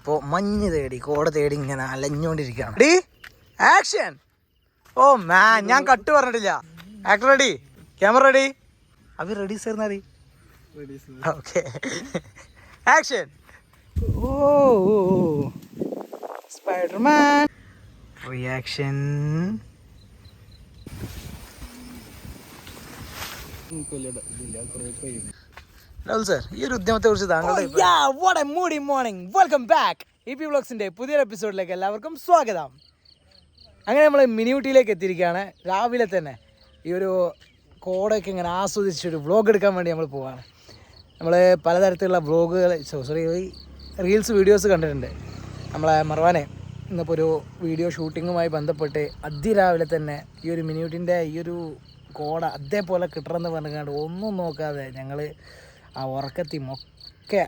ഇപ്പോൾ മഞ്ഞ് തേടി കോട തേടി ഇങ്ങനെ അലഞ്ഞോണ്ടിരിക്കുകയാണ് ഡി ആക്ഷൻ ഓ മാൻ ഞാൻ കട്ട് പറഞ്ഞിട്ടില്ല. ആക്ടർ റെഡി ക്യാമറ റെഡി അവർ ready sir ready okay action ഓ സ്പൈഡർമാൻ റിയാക്ഷൻ രാഹുൽ സർ ഈ ഒരു ഉദ്യമത്തെ കുറിച്ച് താങ്കളുടെ Moody morning welcome back E P വ്ളോഗ്സിന്റെ പുതിയൊരു എപ്പിസോഡിലേക്ക് എല്ലാവർക്കും സ്വാഗതം. അങ്ങനെ നമ്മൾ മിനിയൂട്ടിയിലേക്ക് എത്തിയിരിക്കുകയാണ്. രാവിലെ തന്നെ ഈ ഒരു കോടൊക്കെ ഇങ്ങനെ ആസ്വദിച്ച് ഒരു വ്ളോഗ് എടുക്കാൻ വേണ്ടി നമ്മൾ പോവാണ്. നമ്മൾ പലതരത്തിലുള്ള വ്ളോഗുകൾ സോറി റീൽസ് വീഡിയോസ് കണ്ടിട്ടുണ്ട്. നമ്മളെ മർവാനെ ഇന്നിപ്പോൾ ഒരു വീഡിയോ ഷൂട്ടിങ്ങുമായി ബന്ധപ്പെട്ട് അതിരാവിലെ തന്നെ ഈ ഒരു മിനിയൂട്ടിന്റെ ഈ ഒരു കോട അതേപോലെ കിട്ടണമെന്ന് പറഞ്ഞുകൊണ്ട് ഒന്നും നോക്കാതെ ഞങ്ങൾ ആ ഉറക്കത്തിൽ ഒക്കെ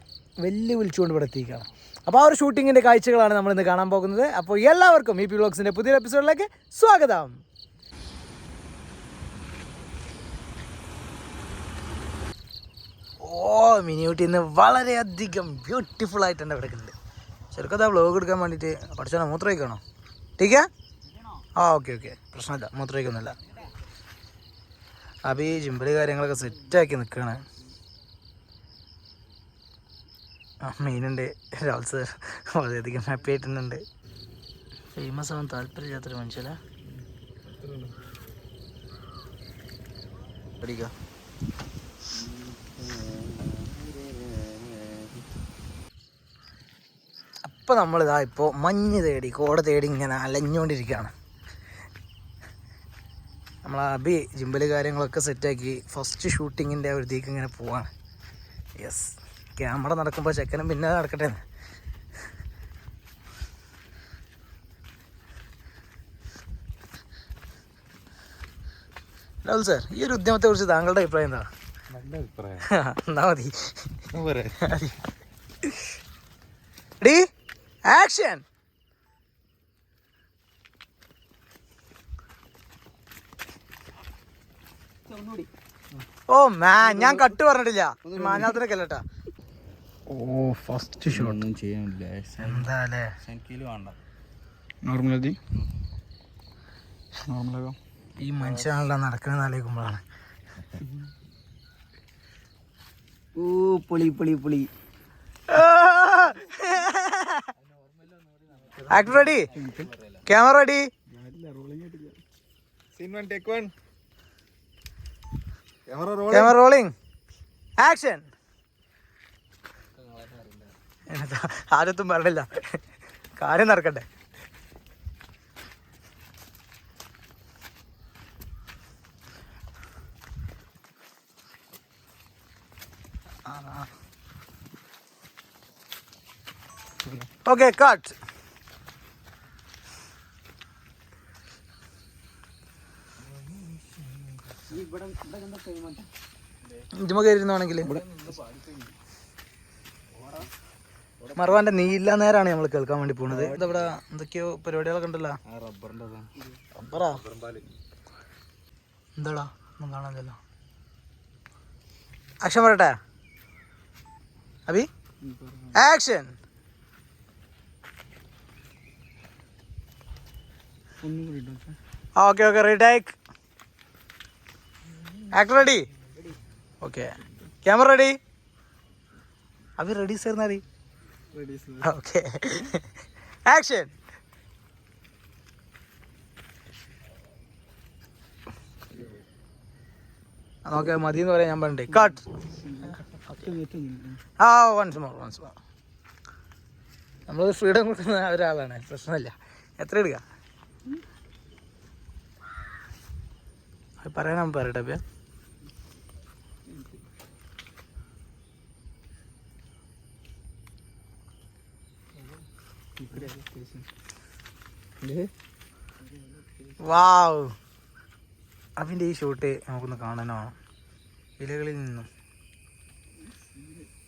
വെല്ലു വിളിച്ചുകൊണ്ട് ഇവിടെ എത്തിക്കുകയാണ് അപ്പോൾ ആ ഒരു ഷൂട്ടിങ്ങിന്റെ കാഴ്ചകളാണ് നമ്മൾ ഇന്ന് കാണാൻ പോകുന്നത്. അപ്പോൾ എല്ലാവർക്കും ഇ പി വ്ളോഗ്സിന്റെ പുതിയൊരു എപ്പിസോഡിലേക്ക് സ്വാഗതം. ഓ മിനിയൂട്ടി ഇന്ന് വളരെയധികം ബ്യൂട്ടിഫുൾ ആയിട്ട് തന്നെ കിടക്കുന്നുണ്ട് ചെറുക്കത്താ വ്ളോഗ് എടുക്കാൻ വേണ്ടിയിട്ട് പഠിച്ചാൽ മൂത്ര വയ്ക്കണോ ടീക്കാ? ആ ഓക്കെ ഓക്കെ. പ്രശ്നമില്ല മൂത്ര വയ്ക്കുന്നില്ല അപ്പോൾ ഈ ജിമ്പിളി കാര്യങ്ങളൊക്കെ സെറ്റാക്കി നിൽക്കുകയാണ്. മെയിനുണ്ട് രാഹുൽ സർ വളരെയധികം ഹാപ്പി ആയിട്ടുണ്ട്. ഫേമസ് ആവാൻ താല്പര്യമില്ലാത്തൊരു മനുഷ്യരാ പഠിക്കുക അപ്പം നമ്മളിതാ ഇപ്പോൾ മഞ്ഞ് തേടി കോട തേടി ഇങ്ങനെ അലഞ്ഞുകൊണ്ടിരിക്കുകയാണ്. നമ്മൾ അബി ജിമ്പൽ കാര്യങ്ങളൊക്കെ സെറ്റാക്കി ഫസ്റ്റ് ഷൂട്ടിങ്ങിന്റെ ഒരു ഇങ്ങനെ പോവാണ്. യെസ് ക്യാമറ നടക്കുമ്പോൾ ചെക്കനും പിന്നെ നടക്കട്ടെ. രാഹുൽ സാർ ഈ ഒരു ഉദ്യമത്തെ കുറിച്ച് താങ്കളുടെ അഭിപ്രായം എന്താ? നല്ല അഭിപ്രായം. എന്നാ മതി. ഡി ആക്ഷൻ ഓ മാ ഞാൻ കട്ട് പറഞ്ഞിട്ടില്ല. മാഞ്ഞാത്തിനൊക്കെ അല്ലട്ടാ ഓ ഫസ്റ്റ് ഷോട്ട് ഒന്നും ചെയ്യാനില്ല. എന്താ അല്ലേ? എനിക്കിൽ വേണ്ട. നോർമലതി നോർമലാകാം ഈ മനുഷ്യനാണല്ലോ നടക്കണെന്ന് ആലോചിക്കുമ്പോഴാണ്. ഓ പൊളി പൊളി പൊളി. Actor ready? Camera ready? Scene one take one camera roll camera rolling action ആരത്തും പറഞ്ഞില്ല. കാര്യം നടക്കട്ടെ. ഓക്കെ കാട്ട് കട്ട് ഇതുമ കയറുന്നാണെങ്കിൽ മറവാന്റെ നീല നേരാണ് നമ്മൾ കേൾക്കാൻ വേണ്ടി പോണത്. ഇതവിടെ? എന്തൊക്കെയോ പരിപാടികളൊക്കെ ഉണ്ടല്ലോ റബ്ബറാ? എന്താടാ? ഒന്നും ആക്ഷൻ പറയട്ടെ. Abhi? Action. Okay okay retake actor ready? Okay. Camera ready? Abhi ready sir okay action നോക്കെ മതി എന്ന് പറയാൻ ഞാൻ പറഞ്ഞിട്ട്. കട്ട് ആ വൺസ് മോർ വൺസ് മോർ നമ്മൾ ഫ്രീഡം കൊടുക്കുന്ന ഒരാളാണ്. പ്രശ്നമില്ല. എത്ര ഇടുക പറയാൻ പറയട്ടെ അപ്പൊ വാവ്. അതിന്റെ ഈ ഷോട്ട് നമുക്കൊന്ന് കാണാനാണ് ഇലകളിൽ നിന്നും.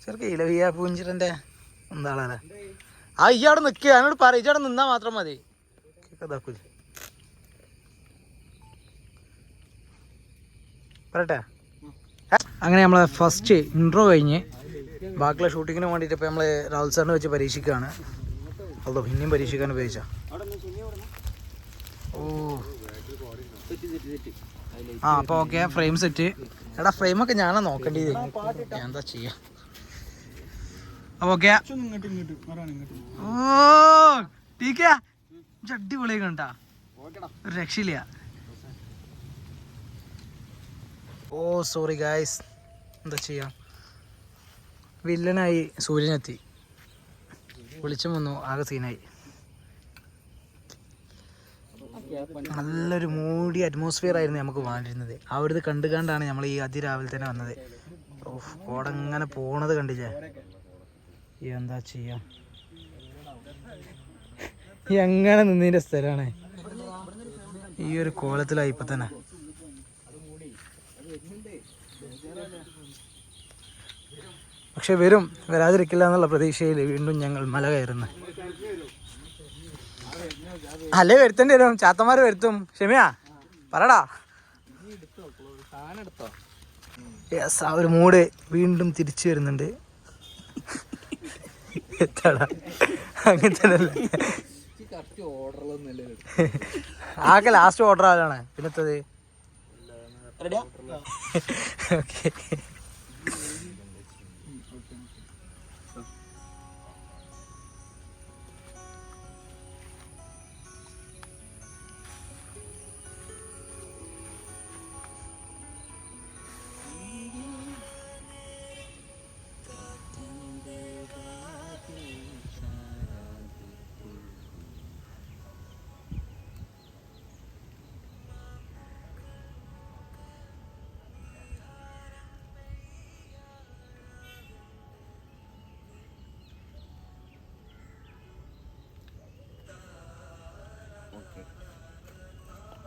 ചെറുക്ക ഇലവിയ പൂഞ്ചിരന്റെ എന്താളല്ലേ ആ ഇയാട് നിൽക്കുക എന്നോട് പറ അവിടെ നിന്നാൽ മാത്രം മതി. ഇതാക്കൂല പറയട്ടെ. അങ്ങനെ നമ്മളെ ഫസ്റ്റ് ഇൻട്രോ കഴിഞ്ഞ് ബാക്കിയുള്ള ഷൂട്ടിങ്ങിന് വേണ്ടിയിട്ട് ഇപ്പോൾ നമ്മൾ രാഹുൽ സാറിനെ വെച്ച് പരീക്ഷിക്കുകയാണ്. അതോ പിന്നെയും പരീക്ഷിക്കാൻ ഉപയോഗിച്ച? ഓ. ആ അപ്പോൾ ഓക്കെ ഫ്രെയിം സെറ്റ്. എടാ ഫ്രെയിമൊക്കെ ഞാനാ നോക്കേണ്ടത്. ഞാൻ എന്താ ചെയ്യാ? ഓക്കെ. ഓ ടീക്കാ. അടിപൊളി കണ്ടാ. രക്ഷയില്ല. ഓ സോറി ഗായ്സ് എന്താ ചെയ്യാം? വില്ലനായി സൂര്യനെത്തി. വെളിച്ചം വന്നു ആകെ സീനായി. നല്ലൊരു മൂടി അറ്റ്മോസ്ഫിയർ ആയിരുന്നു നമുക്ക് വേണ്ടിയിരുന്നത് ആ ഒരു ഇത് കണ്ടു കണ്ടാണ് നമ്മൾ ഈ അതിരാവിലെ തന്നെ വന്നത്. ഓഹ് കോടങ്ങനെ പോണത് കണ്ടില്ലേ? എന്താ ചെയ്യാം? എങ്ങനെ നിന്നതിന്റെ സ്ഥലമാണ് ഈ ഒരു കോലത്തിലായി ഇപ്പൊ തന്നെ. പക്ഷെ വരും വരാതിരിക്കില്ല എന്നുള്ള പ്രതീക്ഷയിൽ വീണ്ടും ഞങ്ങൾ മല കയറുന്നു. അല്ലേ വരുത്തേണ്ടി വരും? ചാത്തമാര് വരുത്തും. ക്ഷമയാ പറടാ. യെസ് ആ ഒരു മൂഡ് വീണ്ടും തിരിച്ചു വരുന്നുണ്ട്. എത്താടാ. അങ്ങനെ ആകെ ലാസ്റ്റ് ഓർഡർ ആരാണ്? പിന്നത്തത്? ഓക്കെ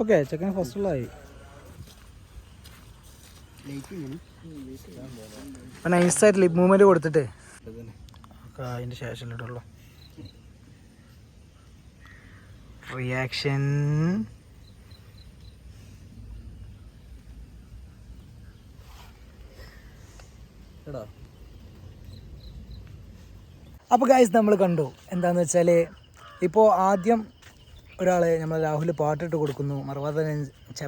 ഓക്കെ ചെക്കൻ ഫസ്റ്റ് ഉള്ളതായി നൈസായിട്ട് ലിപ് മൂവ്മെന്റ് കൊടുത്തിട്ട്. അതിന്റെ ശേഷം ഇട്ടുള്ളൂ റിയാക്ഷൻ അപ്പോൾ ഗായ്സ് നമ്മൾ കണ്ടു. എന്താണെന്ന് വെച്ചാൽ ഇപ്പോ ആദ്യം ഒരാൾ നമ്മൾ രാഹുൽ പാട്ടിട്ട് കൊടുക്കുന്നു. മർവാൻ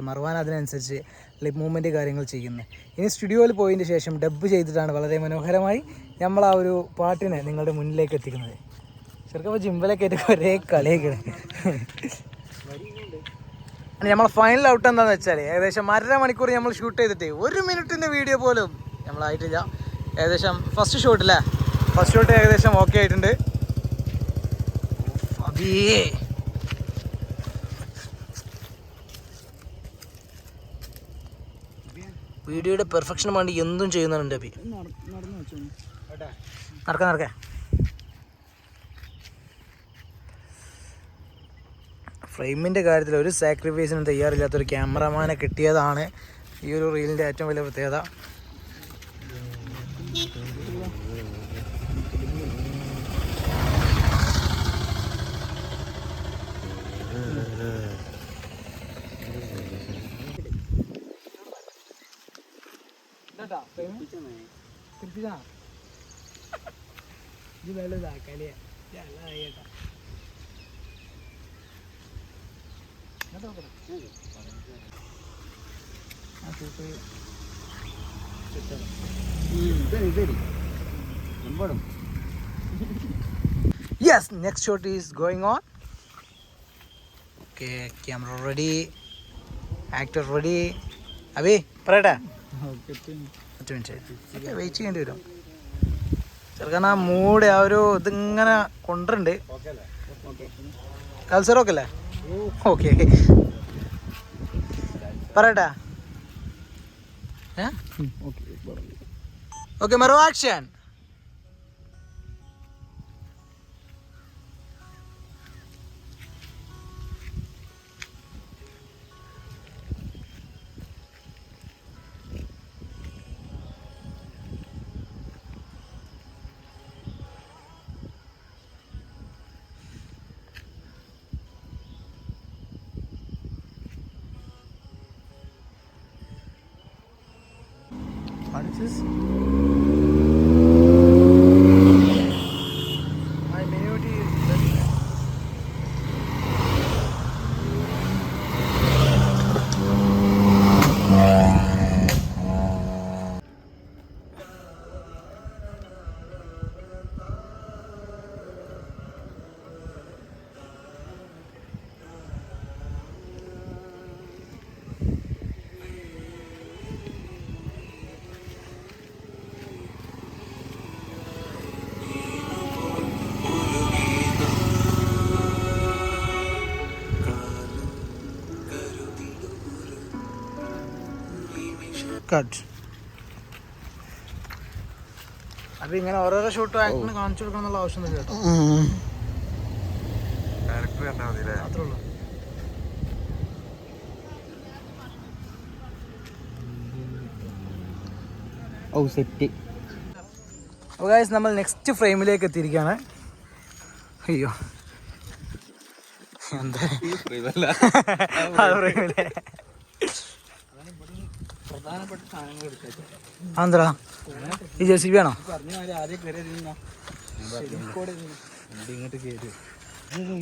മറുവാൻ അതിനനുസരിച്ച് ലിപ് മൂവ്മെന്റ് കാര്യങ്ങൾ ചെയ്യുന്നു. ഇനി സ്റ്റുഡിയോയിൽ പോയതിന് ശേഷം ഡബ്ബ് ചെയ്തിട്ടാണ് വളരെ മനോഹരമായി നമ്മൾ ആ ഒരു പാട്ടിനെ നിങ്ങളുടെ മുന്നിലേക്ക് എത്തിക്കുന്നത്. ചെറുക്കപ്പോൾ ജിമ്പിലൊക്കെ ആയിട്ട് ഒരേ കളിയൊക്കെയാണ് നമ്മൾ ഫൈനൽ ഔട്ട് എന്താണെന്ന് വെച്ചാൽ ഏകദേശം അര മണിക്കൂർ നമ്മൾ ഷൂട്ട് ചെയ്തിട്ട് ഒരു മിനിറ്റിന്റെ വീഡിയോ പോലും നമ്മളായിട്ടില്ല ഏകദേശം ഫസ്റ്റ് ഷോട്ടില്ലേ ഫസ്റ്റ് ഷോട്ട് ഏകദേശം ഓക്കെ ആയിട്ടുണ്ട്. അബിയേ വീഡിയോയുടെ പെർഫെക്ഷന് വേണ്ടി എന്തും ചെയ്യുന്നുണ്ട് നടന്നു വെച്ചോ നടക്ക നടക്ക. ഫ്രെയിമിന്റെ കാര്യത്തിൽ ഒരു സാക്രിഫൈസിനും തയ്യാറില്ലാത്തൊരു ക്യാമറമാനെ കിട്ടിയതാണ് ഈ ഒരു റീലിന്റെ ഏറ്റവും വലിയ പ്രത്യേകത. ഇത്. വലുതാ കളിയാ കേട്ടാ yes next shot is going on okay camera ready actor ready Abhi പറയട്ടെ. പത്ത് മിനിറ്റ് വെയിറ്റ് ചെയ്യേണ്ടി വരും. ചെറുക്കാൻ ആ മൂടെ ആ ഒരു ഇതിങ്ങനെ കൊണ്ടുണ്ട് കൽസർ ഓക്കെ അല്ലേ? ഓക്കെ പറയട്ടെ. ഓക്കെ ഓക്കെ മെറോ ആക്ഷൻ കട്ട് അപ്പൊ ഇങ്ങനെ ഓരോരോ ഷോട്ട് ആക്ടിന് കാണിച്ചു കൊടുക്കണം എന്നുള്ള ആവശ്യമൊന്നുമില്ല കേട്ടോ ഡയറക്ടർ കണ്ടാൽ മതി അത്രേ ഉള്ളൂ. ഓ സെറ്റ്. അപ്പോൾ ഗായ്സ് നമ്മൾ നെക്സ്റ്റ് ഫ്രെയിമിലേക്ക് എത്തിയിരിക്കുകയാണ്. അയ്യോ. എന്താ? ഫ്രെയിമല്ല ഫ്രെയിമിലെ പ്രധാനപ്പെട്ട സാധനങ്ങൾ എടുത്തേക്ക് ആന്ധ്ര. ഈ ജെ സി ബി ആണോ?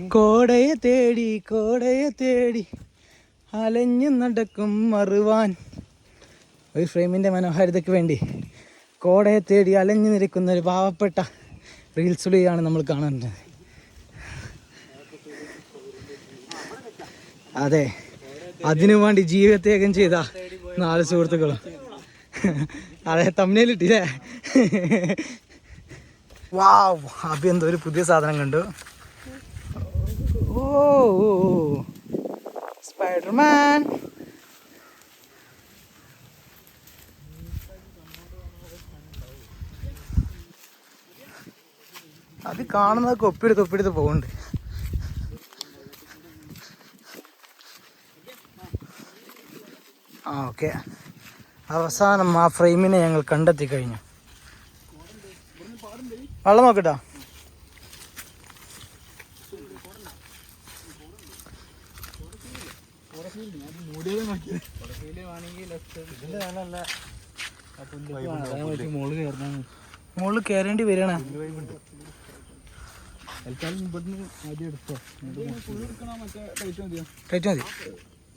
കോടയെ തേടി കോടയെ തേടി അലഞ്ഞു നടക്കും മറുവാൻ. ഒരു ഫ്രെയിമിന്റെ മനോഹാരിതയ്ക്ക് വേണ്ടി കോടയെ തേടി അലഞ്ഞു നിൽക്കുന്ന ഒരു പാവപ്പെട്ട റീൽസുളിയാണ് നമ്മൾ കാണുന്നത്. അതെ അതിനു വേണ്ടി ജീവിതത്യാഗം ചെയ്ത നാല് സുഹൃത്തുക്കളും. അതെ തമ്മിലിട്ടില്ലേ വാ അഭി എന്തോ ഒരു പുതിയ സാധനം കണ്ടു. ഓ സ്പൈഡർമാൻ അത് കാണുന്നതൊക്കെ ഒപ്പിയെടുത്ത് ഒപ്പിയെടുത്ത് പോകുന്നുണ്ട് ആ ഓക്കെ. അവസാനം ആ ഫ്രെയിമിനെ ഞങ്ങൾ കണ്ടെത്തി കഴിഞ്ഞു. വെള്ളം നോക്കട്ടോ. മുകളിൽ കയറേണ്ടി വരണ ടൈറ്റ് മതി.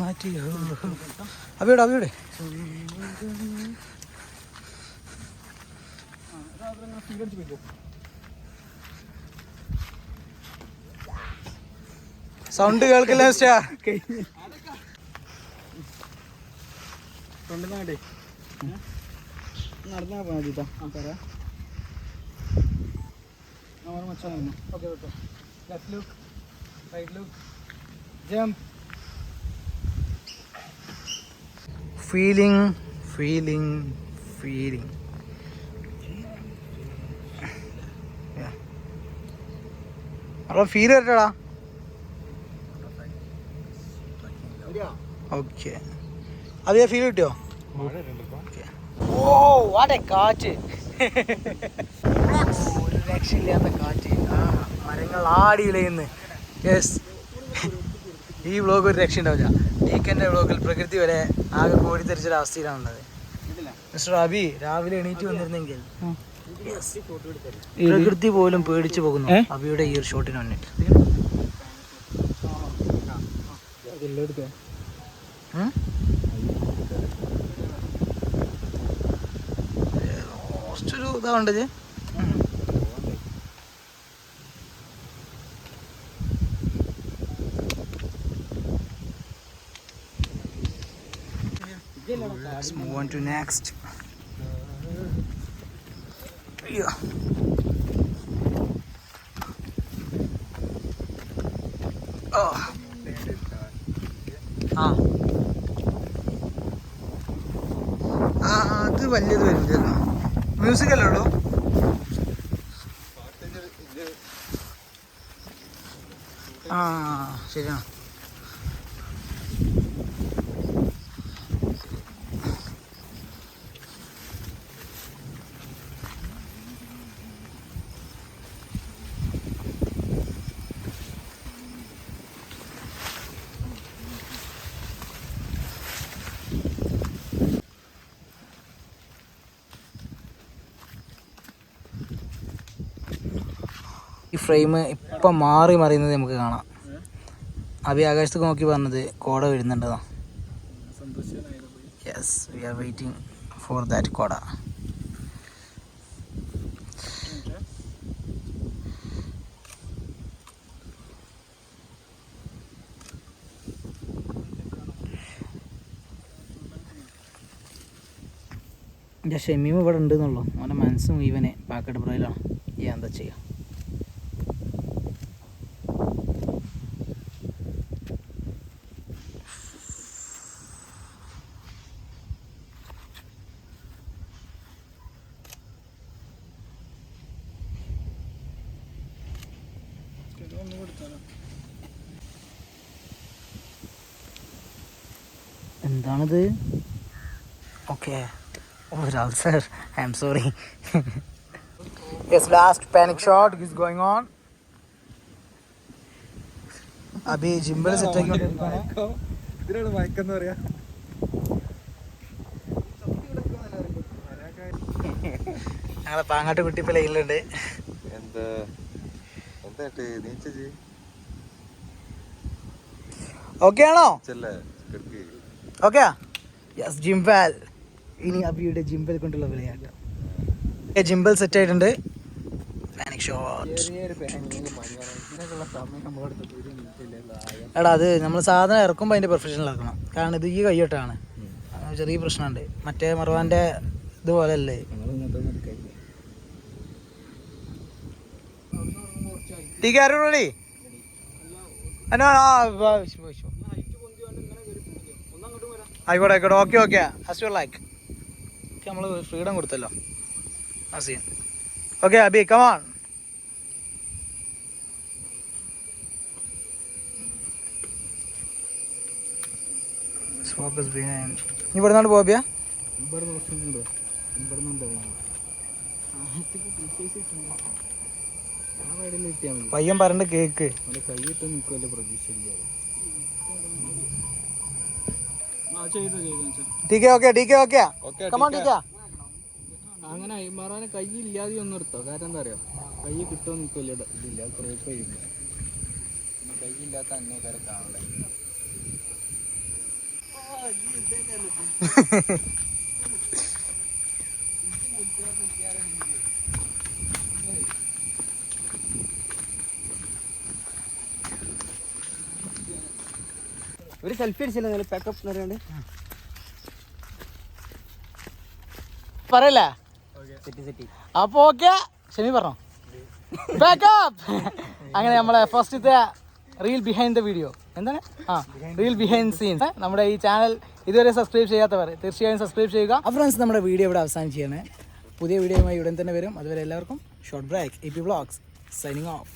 മാറ്റി. അവിടെ അവിടെ സൗണ്ട് കേൾക്കില്ല മിസ്റ്റാ കൊണ്ടുവന്നാട്ടെ. നടന്നാ മതിട്ടാ ആ തരാം. നമ്മുടെ മച്ചാൻ okay okay. Left look right look jump feeling feeling feeling അവിടെ ഫീൽ വരട്ടടാ ഓക്കെ അതേ ഫീൽ കിട്ടിയോ? ഓ വാട്ടെ കാറ്റ്. ഒരു രക്ഷയില്ലാത്ത കാറ്റ്. ആ മരങ്ങൾ ആടി ഇളയുന്നു യെസ് ഈ വ്ളോഗ് ഒരു രക്ഷ ഉണ്ടാവില്ല വീക്കെന്റെ വ്ളോഗിൽ പ്രകൃതി വരെ ആകെ കോടിത്തെറിച്ചൊരു അവസ്ഥയിലാണുള്ളത് മിസ്റ്റർ അബി രാവിലെ എണീറ്റ് വന്നിരുന്നെങ്കിൽ. പ്രകൃതി പോലും പേടിച്ചു പോകുന്നു? അബിയുടെ ഈ ഒരു ഷോട്ടിന് വന്നിട്ട് ഒരു ഇതാ കണ്ടത് Let's move on to next. Yeah. Oh. ആ അത് വലിയത് വരുന്നില്ല മ്യൂസിക് അല്ലേ ഉള്ളൂ ഫ്രെയിം ഇപ്പം മാറി മറിയുന്നത് നമുക്ക് കാണാം. അഭി ആകാശത്ത് നോക്കി പറഞ്ഞത് കോട വരുന്നുണ്ടതാ. Yes we are waiting for that കോട. ഷമീം ഇവിടെ ഉണ്ടെന്നുള്ളൂ. അവന്റെ മനസ്സ് മുഴുവനെ പാക്കറ്റ് പുറയിലാണ് എന്താ ചെയ്യുക? ഓ sir. I'm sorry. yes, last panic shot is going on. Abhi gimbal set ആക്കിക്കൊണ്ടിരിക്കുകയാണ് ഇതിനാണ് മയക്കെന്ന് പറയാ? ഞങ്ങളെ പാങ്ങാട്ട് കുട്ടി ഇപ്പൊ ലൈനിലുണ്ട്. എന്താ? എന്തായിട്ട് നീച്ചി ഓക്കെ ആണോ? ഓക്കെയാ യെസ് ജിംബൽ ഇനി അബിയുടെ ജിംബൽ കൊണ്ടുള്ള വിളയാട്ടം. ജിംബൽ സെറ്റ് ആയിട്ടുണ്ട്. എടാ അത് നമ്മൾ സാധനം ഇറക്കുമ്പോൾ അതിന്റെ പ്രൊഫഷണൽ ഇറക്കണം കാരണം ഇത് ഈ കൈയ്യോട്ടാണ്. ചെറിയ പ്രശ്നമുണ്ട്. മറ്റേ മറുവാന്റെ ഇതുപോലെ അല്ലേ ആയിക്കോട്ടെ ആയിക്കോട്ടെ. Okay okay. As you like okay നമ്മൾ ഫ്രീഡം കൊടുത്തല്ലോ. Aseen. Okay Abi come on focus behind നീ ആ പയ്യൻ പറഞ്ഞ കേക്ക്. അവന്റെ കൈ ഇട്ട് നിൽക്കും വലിയ പ്രതീക്ഷയില്ല. ആ T K okay T K okay okay come on T K. അങ്ങനെ അയ്മാറാനെ കൈ ഇല്ലാതെ ഒന്ന് എടുത്തോ? കാരണം എന്താ അറിയോ? കൈ കിട്ടുമോ നിൽക്കില്ല ഇതില്ല ക്രോപ്പ് ചെയ്യുമ്പോൾ കൈ ഇല്ലാത്ത അന്നേക്കാരെ കാണണ്ടേ? ഒരു സെൽഫി അടിച്ചില്ല നിങ്ങൾ പാക്കപ്പ് പറയാണ്ട് പറയല്ലേ? സെറ്റി സെറ്റി. അപ്പൊ ഓക്കെ ഷെമി പറഞ്ഞോ? പാക്കപ്പ് അങ്ങനെ നമ്മളെ ഫസ്റ്റത്തെ റീൽ ബിഹൈൻഡ് ദ വീഡിയോ എന്താണ്? ആ റീൽ ബിഹൈൻഡ് സീൻസ് നമ്മുടെ ഈ ചാനൽ ഇതുവരെ സബ്സ്ക്രൈബ് ചെയ്യാത്തവർ തീർച്ചയായും സബ്സ്ക്രൈബ് ചെയ്യുക. ഫ്രണ്ട്സ് നമ്മുടെ വീഡിയോ ഇവിടെ അവസാനിക്കുകയാണ് പുതിയ വീഡിയോയുമായി ഉടൻ തന്നെ വരും. അതുവരെ എല്ലാവർക്കും short break E P vlogs signing off